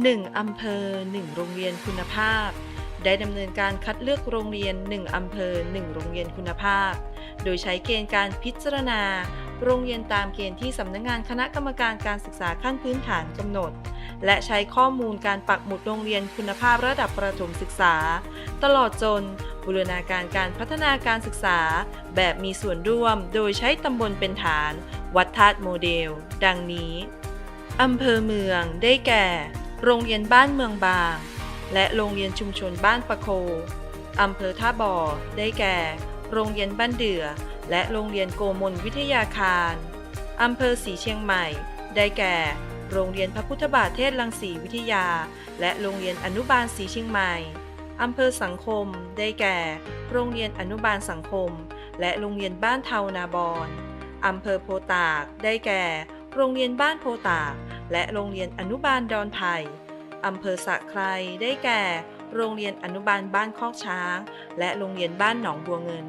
1 อำเภอ 1 โรงเรียนคุณภาพ ได้ดำเนินการคัดเลือกโรงเรียน 1 อำเภอ 1 โรงเรียนคุณภาพ โดยใช้เกณฑ์การพิจารณา โรงเรียนตามเกณฑ์ที่สำนักงานคณะกรรมการการศึกษาขั้นพื้นฐานกำหนด และใช้ข้อมูลการปักหมุดโรงเรียนคุณภาพระดับประถมศึกษา ตลอดจนบูรณาการการพัฒนาการศึกษา แบบมีส่วนร่วม โดยใช้ตำบลเป็นฐาน วัดธาตุโมเดล ดังนี้อำเภอเมืองได้แก่ โรงเรียนบ้านเมืองบาง และโรงเรียนชุมชนบ้านปะโคอำเภอท่าบ่อ ได้แก่ โรงเรียนบ้านเดือ และโรงเรียนโกมลวิทยาคารอำเภอสีเชียงใหม่ ได้แก่ โรงเรียนพระพุทธบาทเทศรังสีวิทยา และโรงเรียนอนุบาลสีเชียงใหม่อำเภอสังคม ได้แก่ โรงเรียนอนุบาลสังคม และโรงเรียนบ้านเทานาบอนอำเภอโพตาก ได้แก่ โรงเรียนบ้านโพตาก และโรงเรียนอนุบาลดอนไผ่อำเภอสะไครได้แก่ โรงเรียนอนุบาลบ้านคอกช้าง และโรงเรียนบ้านหนองบัวเงิน